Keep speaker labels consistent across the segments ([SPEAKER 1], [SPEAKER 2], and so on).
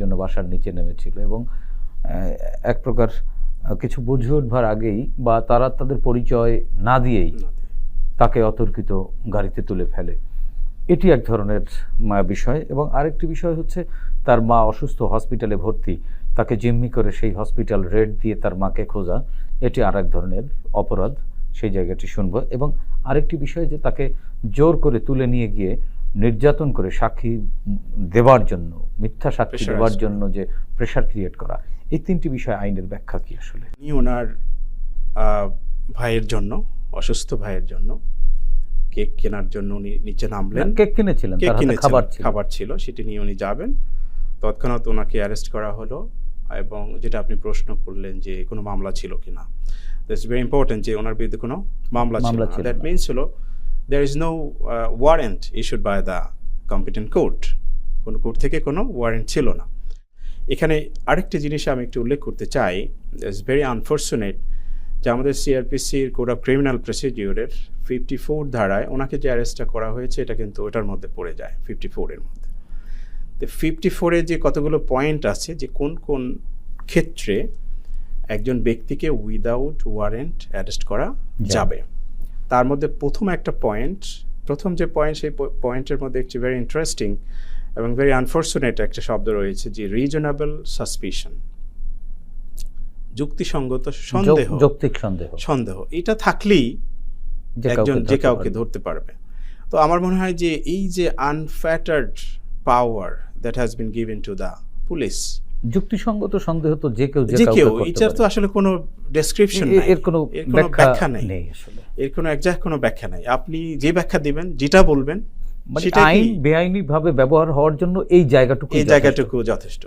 [SPEAKER 1] জন্য বাসার নিচে নেমেছিল এবং এক প্রকার কিছু বুঝে উঠবার আগেই বা তারা তাদের পরিচয় না দিয়েই তাকে অতর্কিত গাড়িতে তুলে ফেলে। এটি এক ধরনের বিষয় এবং আরেকটি বিষয় হচ্ছে তার মা অসুস্থ হসপিটালে ভর্তি। তাকে জিম্মি করে সেই হসপিটাল রেড দিয়ে তার মাকে খোঁজা এটি আর এক ধরনের অপরাধ। সেই জায়গাটি শুনব এবং আরেকটি বিষয় যে তাকে জোর করে তুলে নিয়ে গিয়ে নির্যাতন করে সাক্ষী দেওয়ার জন্য মিথ্যা সাক্ষী দেওয়ার জন্য যে প্রেশার ক্রিয়েট করা এই তিনটি বিষয় আইনের ব্যাখ্যা কি আসলে?
[SPEAKER 2] উনি ওনার ভাইয়ের জন্য অসুস্থ ভাইয়ের জন্য কেক কেনার জন্য উনি নিচে নামলেন।
[SPEAKER 1] কেক কিনেছিলেন
[SPEAKER 2] কেক কিনে
[SPEAKER 1] খাবার ছিল।
[SPEAKER 2] খাবার ছিল সেটি নিয়ে উনি যাবেন। তৎক্ষণাৎ ওনাকে অ্যারেস্ট করা হলো এবং যেটা আপনি প্রশ্ন করলেন যে কোনো মামলা ছিল কিনা। দ্যাটস ভেরি ইম্পর্টেন্ট যে ওনার বিরুদ্ধে কোনো মামলা ছিল
[SPEAKER 1] মামলা ছিল
[SPEAKER 2] দ্যাট মিনস হলো there is no warrant issued by the competent court কোনো কোর্ট থেকে কোনো ওয়ারেন্ট ছিল না। এখানে আরেকটি জিনিস আমি একটু উল্লেখ করতে চাই ইটস ভেরি আনফর্চুনেট যে আমাদের সিআরপিসির কোড অফ ক্রিমিনাল প্রসিডিউরের ফিফটি ফোর ধারায় ওনাকে যে অ্যারেস্টটা করা হয়েছে এটা কিন্তু ওটার মধ্যে পড়ে যায় ফিফটি ফোরের মধ্যে। তো ফিফটি ফোরে যে কতগুলো পয়েন্ট আছে যে কোন কোন ক্ষেত্রে একজন ব্যক্তিকে উইদাউট ওয়ারেন্ট অ্যারেস্ট করা যাবে? তার মধ্যে প্রথম একটা পয়েন্ট প্রথম যে পয়েন্ট সেই পয়েন্টের মধ্যে একটি ভেরি ইন্টারেস্টিং এবং ভেরি আনফর্চুনেট একটা শব্দ রয়েছে যে রিজনেবল সাসপিশন যুক্তিসঙ্গত সন্দেহ।
[SPEAKER 1] যৌক্তিক সন্দেহ।
[SPEAKER 2] সন্দেহ। এটা থাকলেই একজন যে কাউকে ধরতে পারবে। তো আমার মনে হয় যে এই যে unfettered power that has been given to the police
[SPEAKER 1] যুক্তিসঙ্গত সন্দেহ তো যে কেউ
[SPEAKER 2] যে কেউ এটার তো আসলে কোনো ডেসক্রিপশন
[SPEAKER 1] এর কোনো
[SPEAKER 2] ব্যাখ্যা নেই।
[SPEAKER 1] আসলে।
[SPEAKER 2] এর কোনো একজাক্ট কোনো ব্যাখ্যা নাই। আপনি যে ব্যাখ্যা দিবেন যেটা বলবেন
[SPEAKER 1] মানে আইন বেআইনি ভাবে ব্যবহার হওয়ার জন্য এই জায়গাটুকু
[SPEAKER 2] এই জায়গাটুকু যথেষ্ট।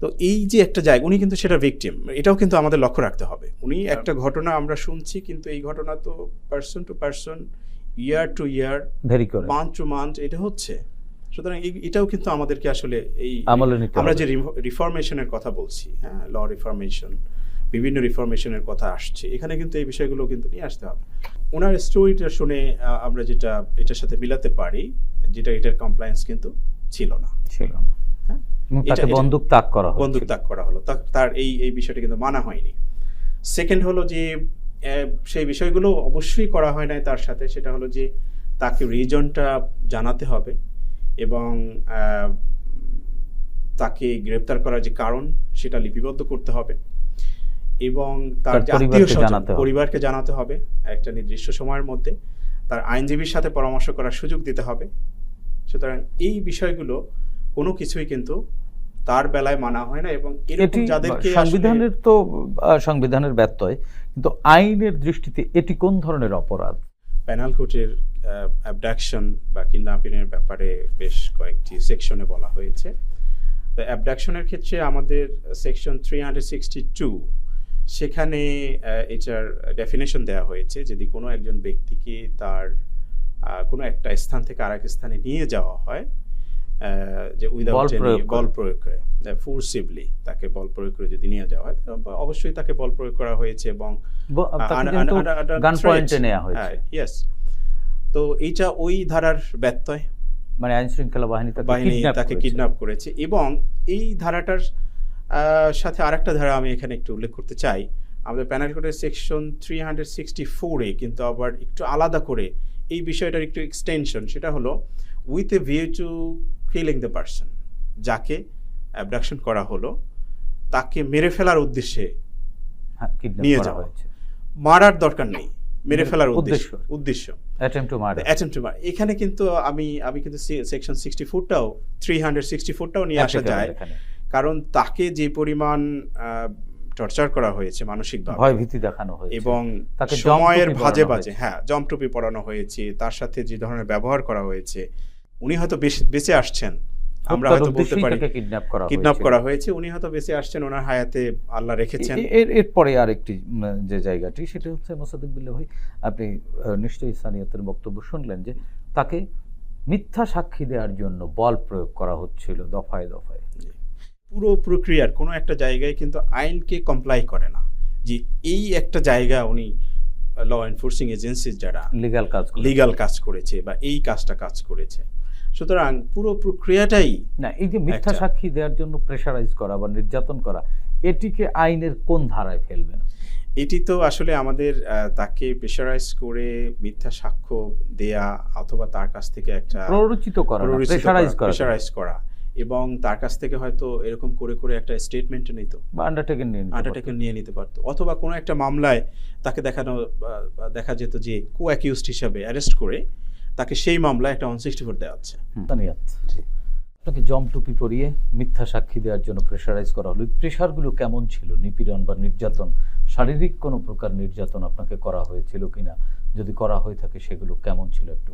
[SPEAKER 2] তো এই যে একটা জায়গা উনি কিন্তু সেটা ভিকটিম এটাও কিন্তু আমাদের লক্ষ্য রাখতে হবে। উনি একটা ঘটনা আমরা শুনছি কিন্তু এই ঘটনা তো person to person year to year
[SPEAKER 1] vary করে
[SPEAKER 2] মান্থ টু মান্থ এটা হচ্ছে। সুতরাং এটাও কিন্তু আমাদেরকে আসলে এই আমরা যে রিফরমেশনের কথা বলছি হ্যাঁ ল রিফরমেশন বিভিন্ন রিফরমেশনের কথা আসছে এখানে কিন্তু এই বিষয়গুলো কিন্তু নিয়ে আসতে হবে। ওনার স্টোরিটা শুনে আমরা যেটা এটার সাথে মিলাতে পারি যেটা এটার কমপ্লায়েন্স কিন্তু ছিল না।
[SPEAKER 1] ছিল না।
[SPEAKER 2] হ্যাঁ?
[SPEAKER 1] তাকে বন্দুক তাক করা।
[SPEAKER 2] বন্দুক তাক করা হলো। তার এই এই বিষয়টা কিন্তু মানা হয়নি। সেকেন্ড হলো যে সেই বিষয়গুলো অবশ্যই করা হয় নাই তার সাথে সেটা হলো যে তাকে রিজনটা জানাতে হবে। এবং তাকে গ্রেপ্তার করার যে কারণ সেটা লিপিবদ্ধ করতে হবে। এবং তার আত্মীয়। পরিবারকে জানাতে হবে একটা নির্দিষ্ট সময়ের মধ্যে। তার আইনজীবীর সাথে পরামর্শ করার সুযোগ দিতে হবে। সুতরাং এই বিষয়গুলো কোনো কিছুই কিন্তু তার বেলায় মানা হয় না এবং এরকম যাদেরকে
[SPEAKER 1] সংবিধানের তো সংবিধানের ব্যত্যয় কিন্তু আইনের দৃষ্টিতে এটি কোন ধরনের অপরাধ?
[SPEAKER 2] প্যানাল কোর্টের অ্যাবডাকশন বা কিডন্যাপিংয়ের ব্যাপারে বেশ কয়েকটি সেকশনে বলা হয়েছে। তো অ্যাবডাকশনের ক্ষেত্রে আমাদের section three hundred sixty two সেখানে এটার ডেফিনেশন দেওয়া হয়েছে যদি কোনো একজন ব্যক্তিকে তার কোনো একটা স্থান থেকে আরেক স্থানে নিয়ে যাওয়া হয় যে উইদাউট
[SPEAKER 1] বল প্রয়োগ করে।
[SPEAKER 2] ফোর্সিভলি তাকে বল প্রয়োগ করে যদি নিয়ে যাওয়া হয় অবশ্যই তাকে বল প্রয়োগ করা হয়েছে এবং
[SPEAKER 1] গান পয়েন্টে নেওয়া হয়েছে।
[SPEAKER 2] ইয়েস তো এইটা ওই ধারার ব্যত্যয়।
[SPEAKER 1] মানে আইন শৃঙ্খলা বাহিনী তাকে
[SPEAKER 2] বাহিনী তাকে। কিডন্যাপ করেছে। এবং এই ধারাটার সাথে আরেকটা ধারা আমি এখানে একটু উল্লেখ করতে চাই। আমাদের প্যানেল কোডের সেকশন থ্রি হান্ড্রেড সিক্সটি ফোরে কিন্তু আবার একটু আলাদা করে এই বিষয়টার একটু এক্সটেনশন সেটা হলো with a view to killing the person যাকে অ্যাবডাকশন করা হলো তাকে মেরে ফেলার উদ্দেশ্যে
[SPEAKER 1] হ্যাঁ,
[SPEAKER 2] নিয়ে যাওয়া।
[SPEAKER 1] হয়েছে।
[SPEAKER 2] মারার দরকার নেই। মেরে ফেলার উদ্দেশ্য।
[SPEAKER 1] উদ্দেশ্য।
[SPEAKER 2] এখানে কিন্তু আমি আমি কিন্তু সেকশন সিক্সটি ফোরটাও থ্রি হান্ড্রেড সিক্সটি ফোরটাও নিয়ে আসা যায়। কারণ তাকে যে পরিমাণ টর্চার করা হয়েছে মানসিকভাবে
[SPEAKER 1] ভয় ভীতি দেখানো হয়েছে।
[SPEAKER 2] এবং
[SPEAKER 1] তাকে
[SPEAKER 2] সময়ের ভাজে বাজে। হ্যাঁ জমটুপি পরানো হয়েছে তার সাথে যে ধরনের ব্যবহার করা হয়েছে উনি হয়তো বেশ- বেঁচে আসছেন। আমরা হয়তো বলতে পারি
[SPEAKER 1] কিডন্যাপ করা
[SPEAKER 2] কিডন্যাপ। করা হয়েছে। উনি হয়তো বেঁচে আসছেন ওনার হায়াতে আল্লাহ রেখেছেন।
[SPEAKER 1] এর এরপরে আরেকটি যে জায়গাটি সেটা হচ্ছে মোসাদ্দিক বিল্লা ভাই আপনি নিশ্চয়ই সানিয়াতের বক্তব্য শুনলেন যে তাকে মিথ্যা সাক্ষী দেওয়ার জন্য বল প্রয়োগ করা হচ্ছিল দফায় দফায়।
[SPEAKER 2] পুরো প্রক্রিয়ার কোনো একটা জায়গায় কিন্তু আইনকে কমপ্লাই করে না। যে এই একটা জায়গা উনি ল এনফোর্সিং এজেন্সিস যারা
[SPEAKER 1] লিগ্যাল কাজ।
[SPEAKER 2] লিগাল কাজ করেছে বা এই কাজটা কাজ করেছে সুতরাং পুরো প্রক্রিয়াটাই
[SPEAKER 1] না এই যে মিথ্যা সাক্ষী দেওয়ার জন্য প্রেশারাইজ করা বা নির্যাতন করা এটিকে আইনের কোন ধারায় ফেলবে না?
[SPEAKER 2] এটি তো আসলে আমাদের তাকে প্রেশারাইজ করে মিথ্যা সাক্ষ্য দেয়া অথবা তার কাছ থেকে একটা
[SPEAKER 1] প্ররোচিত করা প্রেশারাইজ করা
[SPEAKER 2] প্রেশারাইজ করা। এবং তার কাছ থেকে হয়তো এরকম করে করে একটা স্টেটমেন্ট নিত।
[SPEAKER 1] বা আন্ডারটেকেন নিয়ে।
[SPEAKER 2] আন্ডারটেকেন নিয়ে নিতে পারতো। অথবা কোনো একটা মামলায় তাকে দেখানো দেখা যেত যে কো অ্যাকিউজড হিসাবে অ্যারেস্ট করে তাকে সেই মামলায় একটা ওয়ান সিক্সটি ফোর দেওয়া হচ্ছে।
[SPEAKER 1] আপনাকে জম টুপি পরিয়ে মিথ্যা সাক্ষী দেওয়ার জন্য প্রেশারাইজ করা হলো। এই প্রেশারগুলো কেমন ছিল? নিপীড়ন বা নির্যাতন? শারীরিক কোনো প্রকার নির্যাতন আপনাকে করা হয়েছিল কিনা? যদি করা হয়ে থাকে সেগুলো কেমন ছিল একটু?